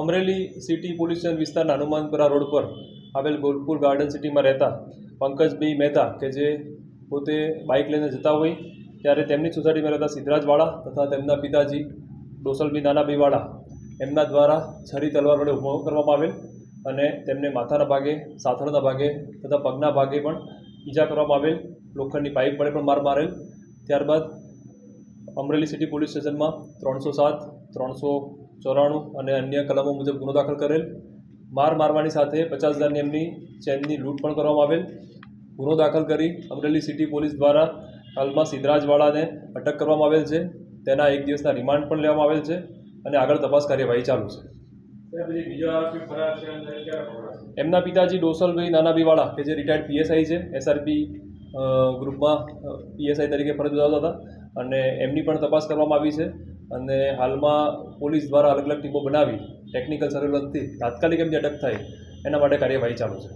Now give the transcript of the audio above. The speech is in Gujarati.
અમરેલી સિટી પોલીસ સ્ટેશન વિસ્તારના હનુમાનપુરા રોડ પર આવેલ ગોલપુર ગાર્ડન સિટીમાં રહેતા પંકજભાઈ મહેતા કે જે પોતે બાઇક લઈને જતા હોય ત્યારે તેમની સોસાયટીમાં રહેતા સિદ્ધરાજવાળા તથા તેમના પિતાજી ડોસલભાઈ નાનાભાઈવાળા એમના દ્વારા છરી તલવાર વડે હુમલો કરવામાં આવેલ અને તેમને માથાના ભાગે, સાથળના ભાગે તથા પગના ભાગે પણ ઈજા કરવામાં આવેલ. લોખંડની પાઇપ વડે પણ માર મારેલ. ત્યારબાદ અમરેલી સિટી પોલીસ સ્ટેશનમાં ત્રણસો સાત, ત્રણસો ચોરાણું અને અન્ય કલમો મુજબ ગુનો દાખલ કરેલ. માર મારવાની સાથે પચાસ હજારની એમની ચેનની લૂંટ પણ કરવામાં આવેલ. ગુનો દાખલ કરી અમરેલી સિટી પોલીસ દ્વારા હાલમાં સિદ્ધરાજવાળાને અટક કરવામાં આવેલ છે. તેના એક દિવસના રિમાન્ડ પણ લેવામાં આવેલ છે અને આગળ તપાસ કાર્યવાહી ચાલુ છે. એમના પિતાજી ડોસલભાઈ નાનાભાઈવાળા કે જે રિટાયર્ડ પીએસઆઈ છે એસઆરપી ગ્રુપમાં પીએસઆઈ તરીકે ફરજ બજાવતા હતા અને એમની પણ તપાસ કરવામાં આવી છે અને હાલમાં પોલીસ દ્વારા અલગ અલગ ટીમો બનાવી ટેકનિકલ સર્વેલન્સથી તાત્કાલિક એમની અટક થાય, એના માટે કાર્યવાહી ચાલુ છે.